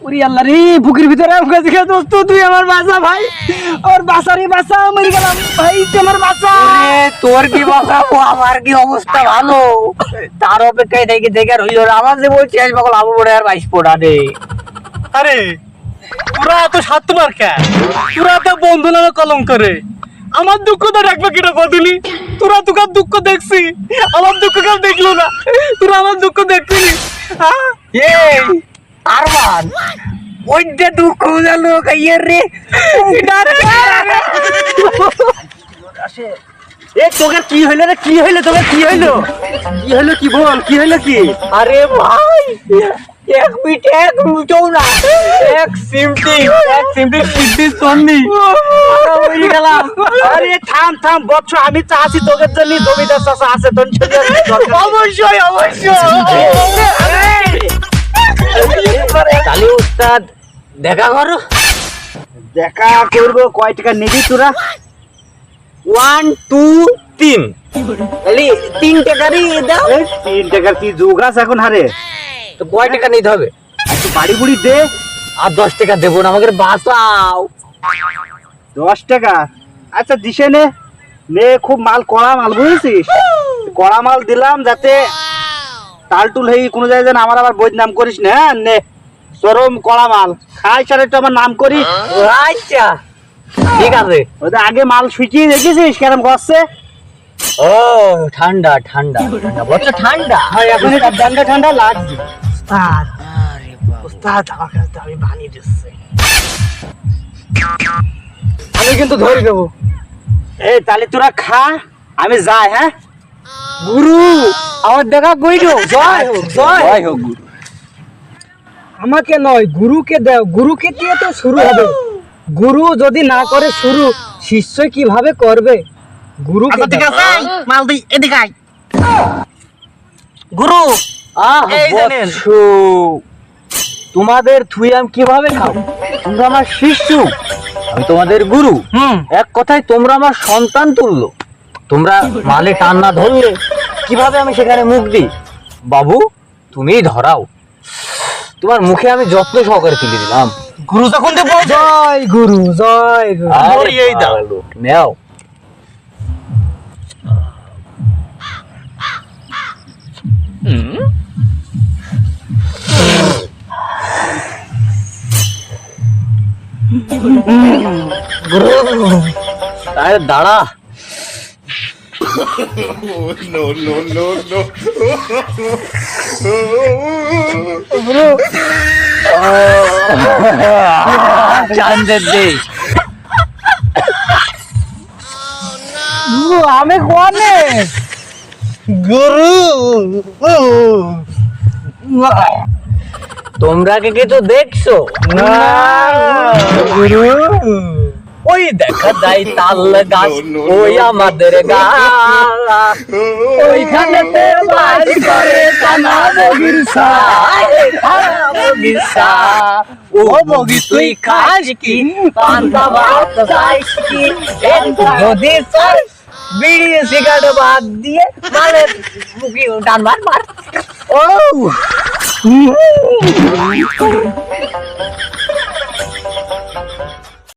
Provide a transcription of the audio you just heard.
ওরে আল্লাহ রে বুকের ভিতরে আম গাছ খেয়ে দোস্ত তুই আমার বাসা ভাই। ওর বাসারই বাসা মরে গেলাম ভাই তুই আমার বাসা তোর কি বাবা ও আমার কি অবস্থা ভালো? তার অপেক্ষায় দেখে দেখে আর হইল আমার যে বলছি আজ বকল আবু বড় আর বাইশ পোড়া রে আরে তোরা এত সাত তোমার কে? তোরা তো বন্ধু নামে কলম করে আমার দুঃখ তো রাখবে কিনা বদলি? তোরা তোকার দুঃখ দেখছি। আমার দুঃখ কেউ দেখল না। তোরা আমার দুঃখ দেখছিলি হ্যাঁ? আরমান ওইটা কাইয়ে রে। এ তোকে কি হইল রে? কি হইল তোকে? কি হইল? কি হইল কি বল? কি হইল কি? আরে ভাই এক মিনিট এক না। এক সিমটি এক সিমটি। সিদ্ধি সন্নি। মরে গেলাম। আরে থাম থাম বচ্চ আমি তো আছি তোকে জন্য জমিদার চাষা আছে তোর। অবশ্যই অবশ্যই। তাহলে উস্তাদ দেখা করো। দেখা করব কয় টাকা নিবি তোরা? ওয়ান টু তিন। তাহলে তিন টাকারই দাও। তিন টাকার কি যোগাস এখন হারে? তো কয় টাকা নিতে হবে? একটু বাড়ি বুড়ি দে। আর দশ টাকা দেবো না আমাকে বাঁচাও। দশ টাকা? আচ্ছা দিশে নে। নে খুব মাল কড়া মাল বুঝেছিস? কড়া মাল দিলাম যাতে টালটুল হয়ে কোনো জায়গায় যেন আমার আবার বদনাম করিস না হ্যাঁ? নে চরম কড়া মাল খাই সারে একটু আমার নাম করিস। আচ্ছা। ঠিক আছে। ওদের আগে মাল শুকিয়ে দেখেছিস কেরম করছে? ও ঠান্ডা ঠান্ডা। ঠান্ডা ঠান্ডা। হ্যাঁ এখন ঠান্ডা ঠান্ডা লাগছে। উস্তাদ উস্তাদ আমার কাছে আমি বানিয়ে দিচ্ছি। আমি কিন্তু ধরে দেবো এই তাহলে তোরা খা আমি যাই হ্যাঁ? গুরু আমার দেখা কইলো জয় হোক জয় জয় হোক গুরু। আমাকে নয় গুরুকে দাও গুরুকে দিয়ে তো শুরু হবে। গুরু যদি না করে শুরু শিষ্য কীভাবে করবে? গুরুকে দাও। মাল দি এদিকে আয়। গুরু আহ এই তোমাদের থুই আমি কীভাবে খাও তোমরা আমার শিষ্য আমি তোমাদের গুরু। হুম। এক কথায় তোমরা আমার সন্তান তুললো তোমরা মালে টান না ধরলে কীভাবে আমি সেখানে মুখ দিই? বাবু তুমি ধরাও। তোমার মুখে আমি যত্ন সহকারে তুলে দিলাম। গুরু দেবো জয় গুরু জয় গুরু। আরে ধরিয়েই দাও। ভালো, নেও আরে দাঁড়া চান্দের দেশ গুরু আমি কোয়ানে গুরু তোমরা কে কে তো দেখছ না গুরু ওই দেখা যায় তাল গাছ ওই আমাদের গা ওইখানে বাস করে কানা বগির বগিসা ও বগি তুই খাস কি? পান্তা ভাত খাস কি? যদি স্যার বিড়ি সিগারেট বাদ দিয়ে মানে মুখি টান মার মার। ও।